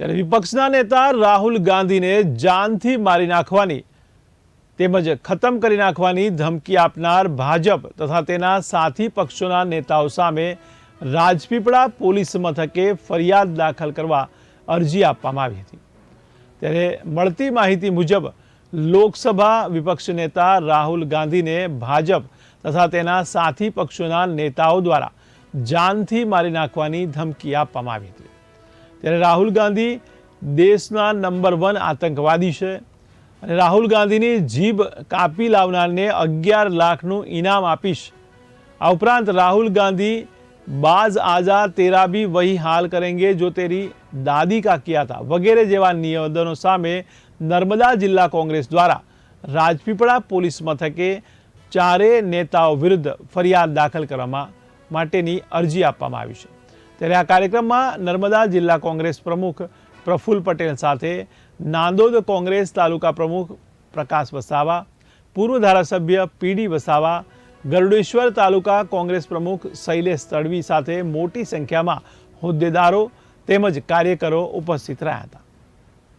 ત્યારે વિપક્ષના નેતા રાહુલ ગાંધીને જાનથી મારી નાખવાની તેમજ ખતમ કરી નાખવાની ધમકી આપનાર ભાજપ તથા તેના સાથી પક્ષોના નેતાઓ સામે રાજપીપળા પોલીસ મથકે ફરિયાદ દાખલ કરવા અરજી આપવામાં આવી હતી. ત્યારે મળતી માહિતી મુજબ લોકસભા વિપક્ષ નેતા રાહુલ ગાંધીને ભાજપ તથા તેના સાથી પક્ષોના નેતાઓ દ્વારા જાનથી મારી નાખવાની ધમકી આપવામાં આવી હતી. ત્યારે રાહુલ ગાંધી દેશના નંબર વન આતંકવાદી છે. અને રાહુલ ગાંધીની જીભ કાપી લાવનારને અગિયાર લાખનું ઇનામ આપીશ. આ ઉપરાંત રાહુલ ગાંધી બાઝ આજા તેરા બી વહી હાલ કરેંગે જો તેરી દાદી કા કિયા હતા વગેરે જેવા નિવેદનો સામે નર્મદા જિલ્લા કોંગ્રેસ દ્વારા રાજપીપળા પોલીસ મથકે ચારે નેતાઓ વિરુદ્ધ ફરિયાદ દાખલ કરવામાં માટેની અરજી આપવામાં આવી છે. ત્યારે આ કાર્યક્રમમાં નર્મદા જિલ્લા કોંગ્રેસ પ્રમુખ પ્રફુલ્લ પટેલ સાથે નાંદોદ કોંગ્રેસ તાલુકા પ્રમુખ પ્રકાશ વસાવા, પૂર્વ ધારાસભ્ય પીડી વસાવા, ગરુડેશ્વર તાલુકા કોંગ્રેસ પ્રમુખ શૈલેષ તડવી સાથે મોટી સંખ્યામાં હોદ્દેદારો તેમજ કાર્યકરો ઉપસ્થિત રહ્યા હતા.